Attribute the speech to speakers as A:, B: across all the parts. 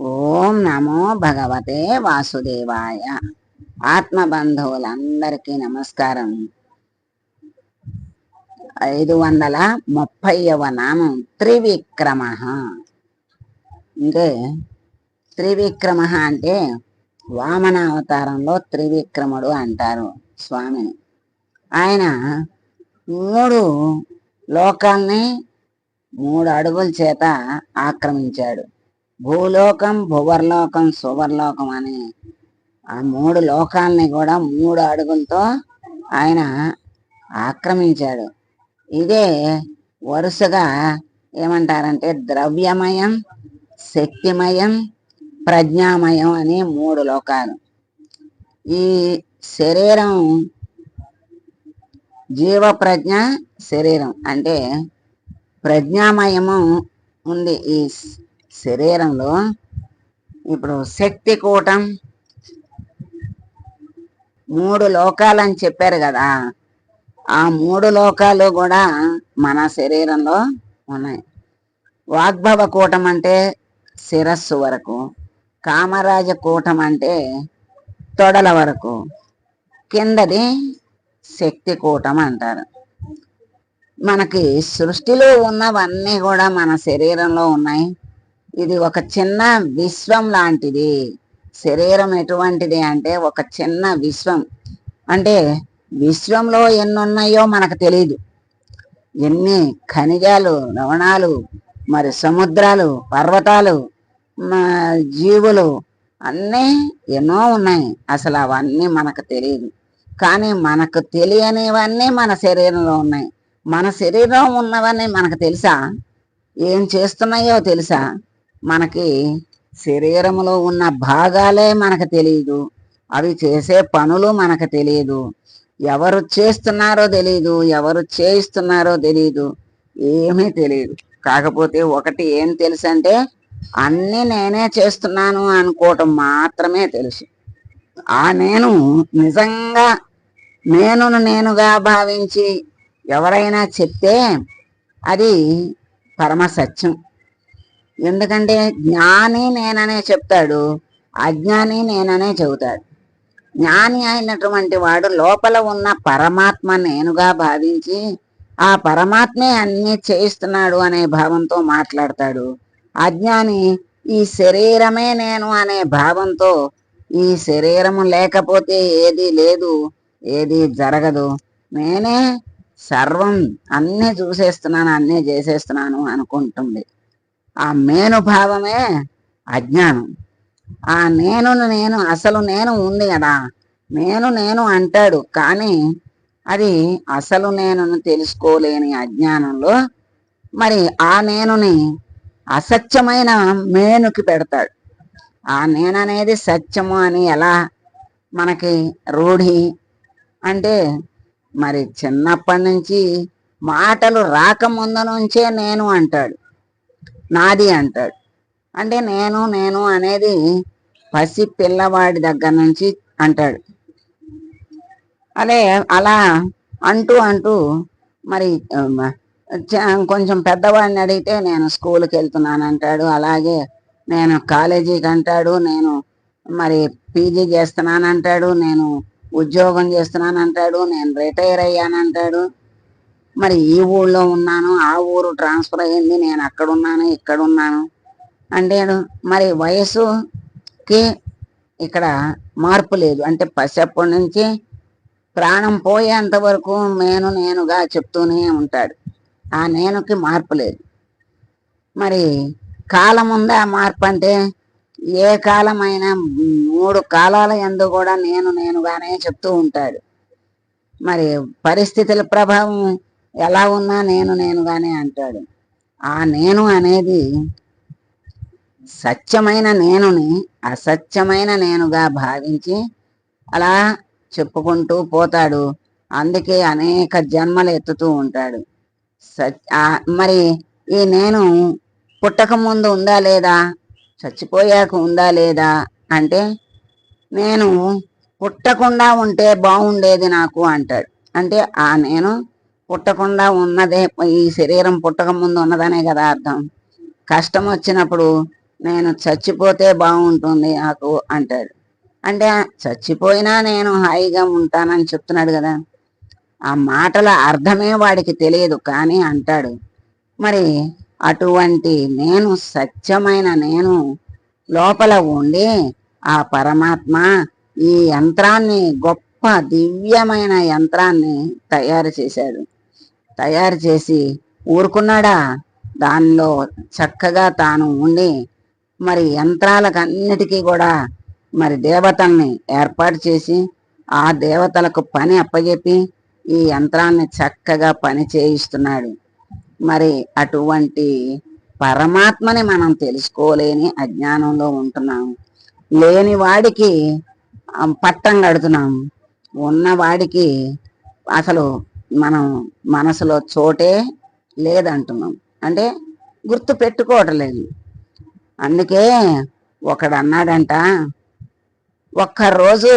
A: ఓం నమో భగవతే వాసుదేవాయ. ఆత్మ బంధువులందరికీ నమస్కారం. ఐదు వందల ముప్పైవ నామం త్రివిక్రమ. అంటే త్రివిక్రమ అంటే వామన అవతారంలో త్రివిక్రముడు అంటారు స్వామిని ఆయన మూడు లోకాల్ని మూడు అడుగుల చేత ఆక్రమించాడు. భూలోకం భువర్లోకం సువర్లోకం అని ఆ మూడు లోకాల్ని కూడా మూడు అడుగులతో ఆయన ఆక్రమించాడు. ఇదే వరుసగా ఏమంటారంటే ద్రవ్యమయం శక్తిమయం ప్రజ్ఞామయం అని మూడు లోకాలు. ఈ శరీరం జీవ ప్రజ్ఞ శరీరం అంటే ప్రజ్ఞామయము ఉంది ఈ శరీరంలో ఇప్పుడు శక్తి కూటం మూడు లోకాలు అని చెప్పారు కదా ఆ మూడు లోకాలు కూడా మన శరీరంలో ఉన్నాయి. వాగ్భవ కూటం అంటే శిరస్సు వరకు కామరాజ కూటం అంటే తొడల వరకు కిందది శక్తి కూటం అంటారు. మనకి సృష్టిలో ఉన్నవన్నీ కూడా మన శరీరంలో ఉన్నాయి. ఇది ఒక చిన్న విశ్వం లాంటిది. శరీరం ఎటువంటిది అంటే ఒక చిన్న విశ్వం. అంటే విశ్వంలో ఎన్ని ఉన్నాయో మనకు తెలియదు ఎన్ని ఖనిజాలు లవణాలు మరి సముద్రాలు పర్వతాలు జీవులు అన్నీ ఎన్నో ఉన్నాయి. అసలు అవన్నీ మనకు తెలియదు కానీ మనకు తెలియనివన్నీ మన శరీరంలో ఉన్నాయి. మన శరీరం ఉన్నవన్నీ మనకు తెలుసా? ఏం చేస్తున్నాయో తెలుసా? మనకి శరీరంలో ఉన్న భాగాలే మనకు తెలియదు అవి చేసే పనులు మనకు తెలియదు ఎవరు చేస్తున్నారో తెలియదు ఎవరు చేయిస్తున్నారో తెలియదు ఏమీ తెలియదు కాకపోతే ఒకటి ఏం తెలుసు అంటే అన్ని నేనే చేస్తున్నాను అనుకోవటం మాత్రమే తెలుసు. ఆ నేను నిజంగా నేను నేనుగా భావించి ఎవరైనా చెప్తే అది పరమ సత్యం. ఎందుకంటే జ్ఞాని నేననే చెప్తాడు అజ్ఞాని నేననే చెబుతాడు. జ్ఞాని అయినటువంటి వాడు లోపల ఉన్న పరమాత్మ నేనుగా భావించి ఆ పరమాత్మే అన్నీ చేయిస్తున్నాడు అనే భావంతో మాట్లాడతాడు. అజ్ఞాని ఈ శరీరమే నేను అనే భావంతో ఈ శరీరము లేకపోతే ఏది లేదు ఏది జరగదు. నేనే సర్వం అన్నీ చూసేస్తున్నాను అన్నీ చేసేస్తున్నాను అనుకుంటుంది. ఆ మేను భావమే అజ్ఞానం. ఆ నేను నేను అసలు నేను ఉంది కదా. నేను నేను అంటాడు. కానీ అది అసలు నేనును తెలుసుకోలేని అజ్ఞానంలో మరి ఆ నేనుని అసత్యమైన మేనుకి పెడతాడు. ఆ నేననేది సత్యము అని ఎలా మనకి రూఢి అంటే మరి చిన్నప్పటి నుంచి మాటలు రాకముందు నుంచే నేను అంటాడు. నాది అంటాడు. అంటే నేను నేను అనేది పసి పిల్లవాడి దగ్గర నుంచి అంటాడు. అదే అలా అంటూ అంటూ మరి కొంచెం పెద్దవాడిని అడిగితే నేను స్కూల్కి వెళ్తున్నాను అంటాడు. అలాగే నేను కాలేజీకి అంటాడు. నేను మరి పీజీ చేస్తున్నాను అంటాడు. నేను ఉద్యోగం చేస్తున్నాను అంటాడు. నేను రిటైర్ అయ్యానంటాడు మరి ఈ ఊళ్ళో ఉన్నాను ఆ ఊరు ట్రాన్స్ఫర్ అయ్యింది నేను అక్కడ ఉన్నాను ఇక్కడ ఉన్నాను అంటే మరి వయసుకి ఇక్కడ మార్పు లేదు. అంటే పసిప్పటి నుంచి ప్రాణం పోయేంత వరకు నేను నేనుగా చెప్తూనే ఉంటాడు. ఆ నేనుకి మార్పు లేదు. మరి కాలం ఉందా మార్పు అంటే ఏ కాలమైనా మూడు కాలాల ఎందు కూడా నేను నేనుగానే చెప్తూ ఉంటాడు. మరి పరిస్థితుల ప్రభావం ఎలా ఉన్నా నేను నేనుగానే అంటాడు. ఆ నేను అనేది సత్యమైన నేనుని అసత్యమైన నేనుగా భావించి అలా చెప్పుకుంటూ పోతాడు. అందుకే అనేక జన్మలు ఎత్తుతూ ఉంటాడు. మరి ఈ నేను పుట్టక ముందు ఉందా లేదా? చచ్చిపోయాక ఉందా లేదా? అంటే నేను పుట్టకుండా ఉంటే బాగుండేది నాకు అంటాడు. అంటే ఆ నేను పుట్టకుండా ఉన్నదే ఈ శరీరం పుట్టక ముందు ఉన్నదనే కదా అర్థం. కష్టం వచ్చినప్పుడు నేను చచ్చిపోతే బాగుంటుంది నాకు అంటాడు. అంటే చచ్చిపోయినా నేను హాయిగా ఉంటానని చెప్తున్నాడు కదా. ఆ మాటల అర్థమే వాడికి తెలియదు కానీ అంటాడు. మరి అటువంటి నేను సత్యమైన నేను లోపల ఉండి ఆ పరమాత్మ ఈ యంత్రాన్ని గొప్ప దివ్యమైన యంత్రాన్ని తయారు చేశాడు. తయారు చేసి ఊరుకున్నాడా? దానిలో చక్కగా తాను ఉండి మరి యంత్రాలకన్నిటికీ కూడా మరి దేవతల్ని ఏర్పాటు చేసి ఆ దేవతలకు పని అప్పజెప్పి ఈ యంత్రాన్ని చక్కగా పని చేయిస్తున్నాడు. మరి అటువంటి పరమాత్మని మనం తెలుసుకోలేని అజ్ఞానంలో ఉంటున్నాము. లేని వాడికి పట్టం కడుతున్నాం ఉన్నవాడికి అసలు మనం మనసులో చోటే లేదంటున్నాం. అంటే గుర్తు పెట్టుకోవటం లేదు. అందుకే ఒకడు అన్నాడంట ఒక్కరోజు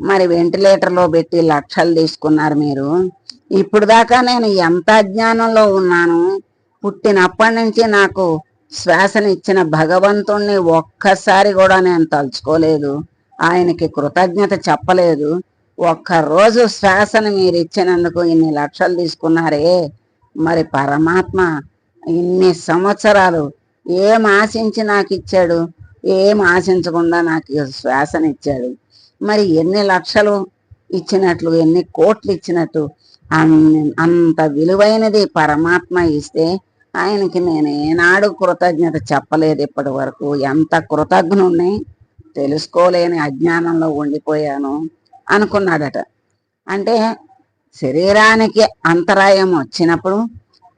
A: మరి వెంటిలేటర్లో పెట్టి లక్షలు తీసుకున్నారు మీరు. ఇప్పుడు దాకా నేను ఎంత అజ్ఞానంలో ఉన్నాను. పుట్టినప్పటి నుంచి నాకు శ్వాసనిచ్చిన భగవంతుణ్ణి ఒక్కసారి కూడా నేను తలుచుకోలేదు. ఆయనకి కృతజ్ఞత చెప్పలేదు. ఒక్కరోజు శ్వాసను మీరు ఇచ్చినందుకు ఇన్ని లక్షలు తీసుకున్నారే. మరి పరమాత్మ ఇన్ని సంవత్సరాలు ఏం ఆశించి నాకు ఇచ్చాడు ఏం ఆశించకుండా నాకు శ్వాసనిచ్చాడు? మరి ఎన్ని లక్షలు ఇచ్చినట్లు ఎన్ని కోట్లు ఇచ్చినట్టు అంత విలువైనది పరమాత్మ ఇస్తే ఆయనకి నేను ఏనాడు కృతజ్ఞత చెప్పలేదు ఇప్పటి వరకు. ఎంత కృతజ్ఞుణ్ణి తెలుసుకోలేని అజ్ఞానంలో ఉండిపోయాను. అనుకున్నాడట. అంటే శరీరానికి అంతరాయం వచ్చినప్పుడు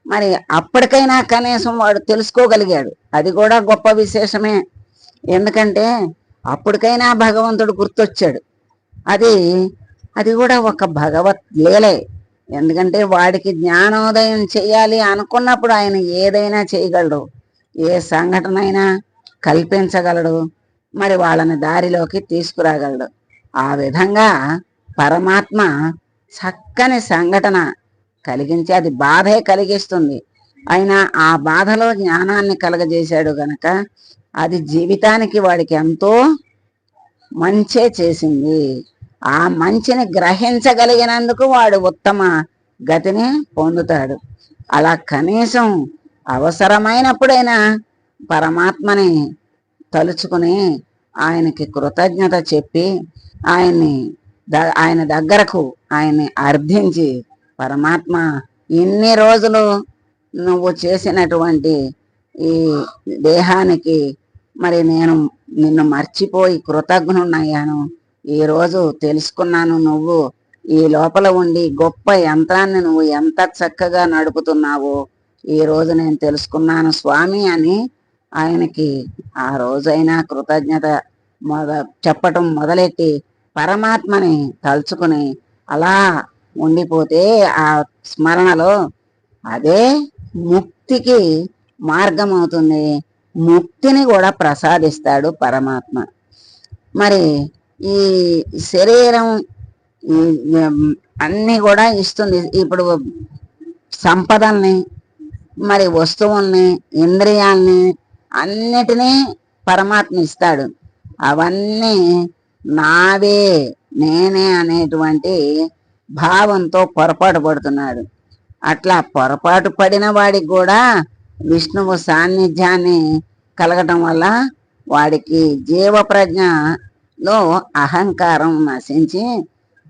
A: మరి అప్పటికైనా కనీసం వాడు తెలుసుకోగలిగాడు. అది కూడా గొప్ప విశేషమే. ఎందుకంటే అప్పటికైనా భగవంతుడు గుర్తొచ్చాడు. అది అది కూడా ఒక భగవత్ లీలే. ఎందుకంటే వాడికి జ్ఞానోదయం చేయాలి అనుకున్నప్పుడు ఆయన ఏదైనా చేయగలడు. ఏ సంఘటన అయినా కల్పించగలడు. మరి వాళ్ళని దారిలోకి తీసుకురాగలడు. ఆ విధంగా పరమాత్మ చక్కని సంఘటన కలిగించి అది బాధే కలిగిస్తుంది. అయినా ఆ బాధలో జ్ఞానాన్ని కలగజేశాడు గనక అది జీవితానికి వాడికి ఎంతో మంచే చేసింది. ఆ మంచిని గ్రహించగలిగినందుకు వాడు ఉత్తమ గతిని పొందుతాడు. అలా కనీసం అవసరమైనప్పుడైనా పరమాత్మని తలుచుకుని ఆయనకి కృతజ్ఞత చెప్పి ఆయన్ని ఆయన దగ్గరకు ఆయన్ని అర్థించి పరమాత్మ ఇన్ని రోజులు నువ్వు చేసినటువంటి ఈ దేహానికి మరి నేను నిన్ను మర్చిపోయి కృతజ్ఞున్నయ్యాను ఈరోజు తెలుసుకున్నాను నువ్వు ఈ లోపల ఉండి గొప్ప యంత్రాన్ని నువ్వు ఎంత చక్కగా నడుపుతున్నావో. ఈరోజు నేను తెలుసుకున్నాను స్వామి అని ఆయనకి ఆ రోజైనా కృతజ్ఞత మొద చెప్పటం మొదలెట్టి పరమాత్మని తలుచుకుని అలా ఉండిపోతే ఆ స్మరణలో అదే ముక్తికి మార్గం అవుతుంది ముక్తిని కూడా ప్రసాదిస్తాడు పరమాత్మ. మరి ఈ శరీరం అన్ని కూడా ఇస్తుంది. ఇప్పుడు సంపదల్ని మరి వస్తువుల్ని ఇంద్రియాల్ని అన్నిటినీ పరమాత్మ ఇస్తాడు. అవన్నీ నావే నేనే అనేటువంటి భావంతో పొరపాటు పడుతున్నాడు. అట్లా పొరపాటు పడిన వాడికి కూడా విష్ణువు సాన్నిధ్యాన్ని కలగటం వల్ల వాడికి జీవ ప్రజ్ఞలో అహంకారం నశించి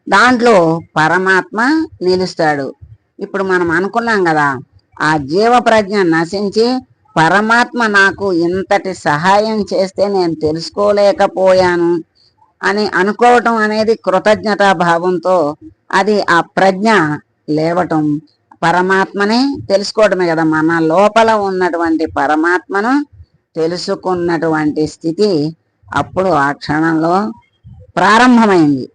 A: దాంట్లో పరమాత్మ నిలుస్తాడు. ఇప్పుడు మనం అనుకున్నాం కదా ఆ జీవ ప్రజ్ఞ నశించి పరమాత్మ నాకు ఇంతటి సహాయం చేస్తే నేను తెలుసుకోలేకపోయాను అని అనుకోవటం అనేది కృతజ్ఞతా భావంతో అది ఆ ప్రజ్ఞ లేవటం. పరమాత్మనే తెలుసుకోవటమే కదా. మన లోపల ఉన్నటువంటి పరమాత్మను తెలుసుకున్నటువంటి స్థితి అప్పుడు ఆ క్షణంలో ప్రారంభమైంది.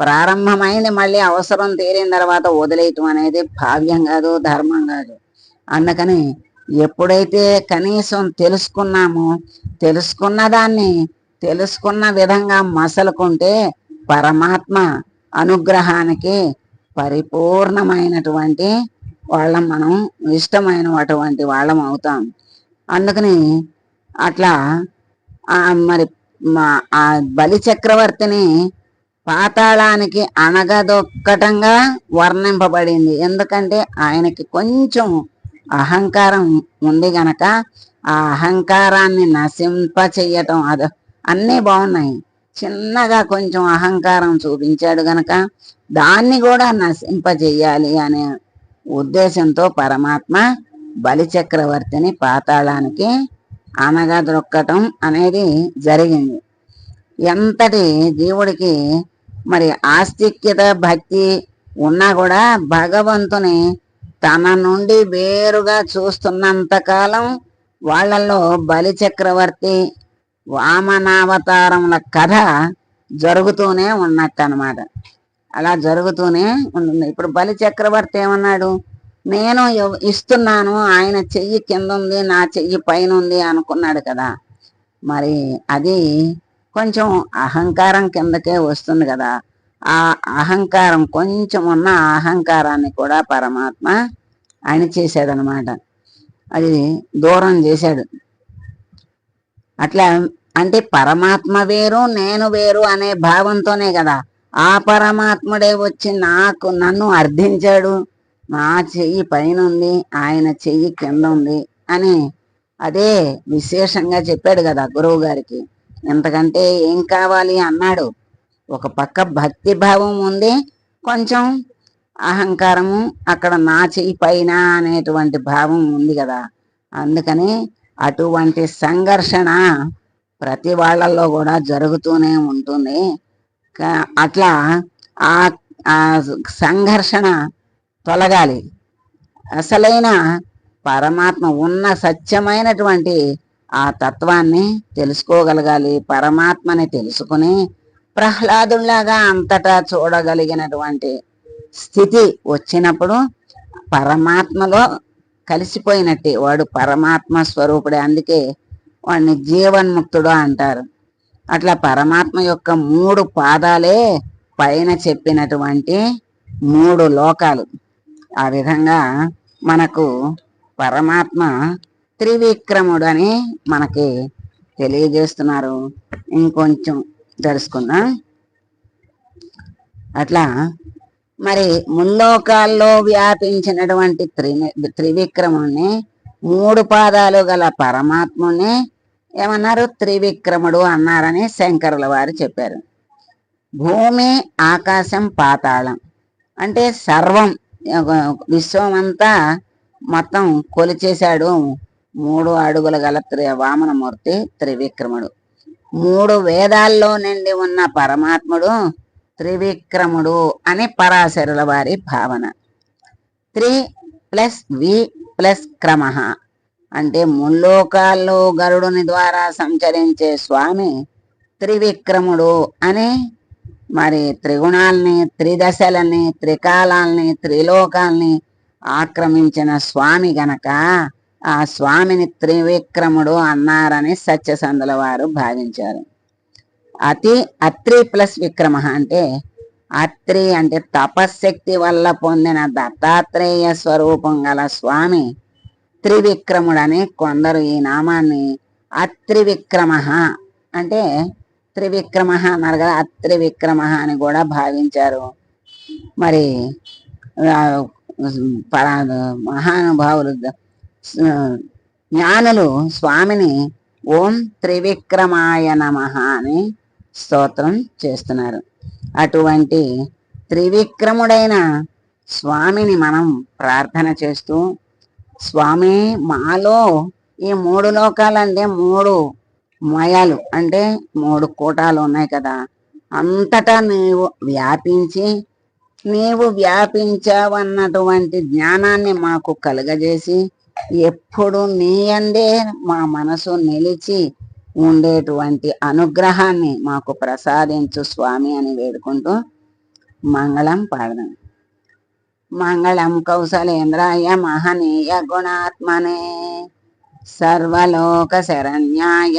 A: ప్రారంభమైంది మళ్ళీ అవసరం తీరిన తర్వాత వదిలేయటం అనేది భావ్యం కాదు ధర్మం కాదు. అందుకని ఎప్పుడైతే కనీసం తెలుసుకున్నామో తెలుసుకున్న దాన్ని తెలుసుకున్న విధంగా మసలుకుంటే పరమాత్మ అనుగ్రహానికి పరిపూర్ణమైనటువంటి వాళ్ళం మనం ఇష్టమైన అటువంటి వాళ్ళం అవుతాం. అందుకని అట్లా మరి మా- ఆ బలి చక్రవర్తిని పాతాళానికి అణగదొక్కటంగా వర్ణింపబడింది. ఎందుకంటే ఆయనకి కొంచెం అహంకారం ఉంది గనక ఆ అహంకారాన్ని నశింప చెయ్యటం అద అన్నీ బాగున్నాయి. చిన్నగా కొంచెం అహంకారం చూపించాడు గనక దాన్ని కూడా నశింప చెయ్యాలి అనే ఉద్దేశంతో పరమాత్మ బలిచక్రవర్తిని పాతాళానికి పాతాళానికి అనగదొక్కటం అనేది జరిగింది. ఎంతటి జీవుడికి మరి ఆస్తిక్యత భక్తి ఉన్నా కూడా భగవంతుని తన నుండి వేరుగా చూస్తున్నంత కాలం వాళ్ళల్లో బలి చక్రవర్తి వామనావతారముల కథ జరుగుతూనే ఉన్నట్టు అనమాట అలా జరుగుతూనే ఉంటుంది. ఇప్పుడు బలి చక్రవర్తి ఏమన్నాడు? నేను ఇస్తున్నాను ఆయన చెయ్యి కింద ఉంది నా చెయ్యి పైన ఉంది అనుకున్నాడు కదా. మరి అది కొంచెం అహంకారం కిందకే వస్తుంది కదా. ఆ అహంకారం కొంచెం ఉన్న అహంకారాన్ని కూడా పరమాత్మ అణిచేశాడనమాట అది దూరం చేశాడు. అట్లా అంటే పరమాత్మ వేరు నేను వేరు అనే భావంతోనే కదా. ఆ పరమాత్ముడే వచ్చి నాకు నన్ను అర్థించాడు. నా చెయ్యి పైన ఉంది ఆయన చెయ్యి కింద ఉంది అని అదే విశేషంగా చెప్పాడు కదా గురువు గారికి ఎంతకంటే ఏం కావాలి అన్నాడు. ఒక పక్క భక్తి భావం ఉంది కొంచెం అహంకారము అక్కడ నా చెయ్యి పైన అనేటువంటి భావం ఉంది కదా. అందుకని అటువంటి సంఘర్షణ ప్రతి వాళ్ళల్లో కూడా జరుగుతూనే ఉంటుంది. అట్లా ఆ ఆ సంఘర్షణ తొలగాలి. అసలైన పరమాత్మ ఉన్న సత్యమైనటువంటి ఆ తత్వాన్ని తెలుసుకోగలగాలి. పరమాత్మని తెలుసుకుని ప్రహ్లాదుల్లాగా అంతటా చూడగలిగినటువంటి స్థితి వచ్చినప్పుడు పరమాత్మలో కలిసిపోయినట్టే. వాడు పరమాత్మ స్వరూపుడే. అందుకే వాడిని జీవన్ముక్తుడు అంటారు. అట్లా పరమాత్మ యొక్క మూడు పాదాలే పైన చెప్పినటువంటి మూడు లోకాలు. ఆ విధంగా మనకు పరమాత్మ త్రివిక్రముడు అని మనకి తెలియజేస్తున్నారు. ఇంకొంచెం తెలుసుకున్నా అట్లా? మరి ముల్లోకాల్లో వ్యాపించినటువంటి త్రి త్రివిక్రముని మూడు పాదాలు గల పరమాత్ముని ఏమన్నారు? త్రివిక్రముడు అన్నారని శంకరుల వారు చెప్పారు. భూమి ఆకాశం పాతాళం. అంటే సర్వం విశ్వమంతా విశ్వం అంతా మొత్తం కొలిచేశాడు. మూడు అడుగుల గల త్రి వామనమూర్తి త్రివిక్రముడు. మూడు వేదాల్లో నిండి ఉన్న పరమాత్ముడు త్రివిక్రముడు అని పరాశరుల వారి భావన. త్రి ప్లస్ వి ప్లస్ క్రమ అంటే ముల్లోకాల్లో గరుడుని ద్వారా సంచరించే స్వామి త్రివిక్రముడు అని మరి త్రిగుణాల్ని త్రిదశలని త్రికాలాల్ని త్రిలోకాల్ని ఆక్రమించిన స్వామి గనక ఆ స్వామిని త్రివిక్రముడు అన్నారని సత్యసంధుల వారు భావించారు. అతి అత్రి ప్లస్ విక్రమ అంటే అత్రి అంటే తపశ్శక్తి వల్ల పొందిన దత్తాత్రేయ స్వరూపం గల స్వామి త్రివిక్రముడని కొందరు ఈ నామాన్ని అత్రివిక్రమ అంటే త్రివిక్రమ అన్నారు కదా అత్రివిక్రమ అని కూడా భావించారు. మరి పరా- మహానుభావులు జ్ఞానులు స్వామిని ఓం త్రివిక్రమాయ నమ అని స్తోత్రం చేస్తున్నారు. అటువంటి త్రివిక్రముడైన స్వామిని మనం ప్రార్థన చేస్తూ స్వామి మాలో ఈ మూడు లోకాలంటే మూడు మయాలు అంటే మూడు కూటాలు ఉన్నాయి కదా. అంతటా నీవు వ్యాపించి నీవు వ్యాపించావన్నటువంటి జ్ఞానాన్ని మాకు కలుగజేసి ఎప్పుడు నీ అందే మా మనసు నిలిచి ఉండేటువంటి అనుగ్రహాన్ని మాకు ప్రసాదించు స్వామి అని వేడుకుంటూ మంగళం పాడదాం. మంగళం కౌశలేంద్రాయ మహనీయ గుణాత్మనే సర్వలోక శరణ్యాయ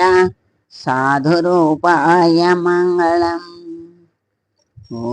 A: సాధురూపాయ మంగళం. ఓ.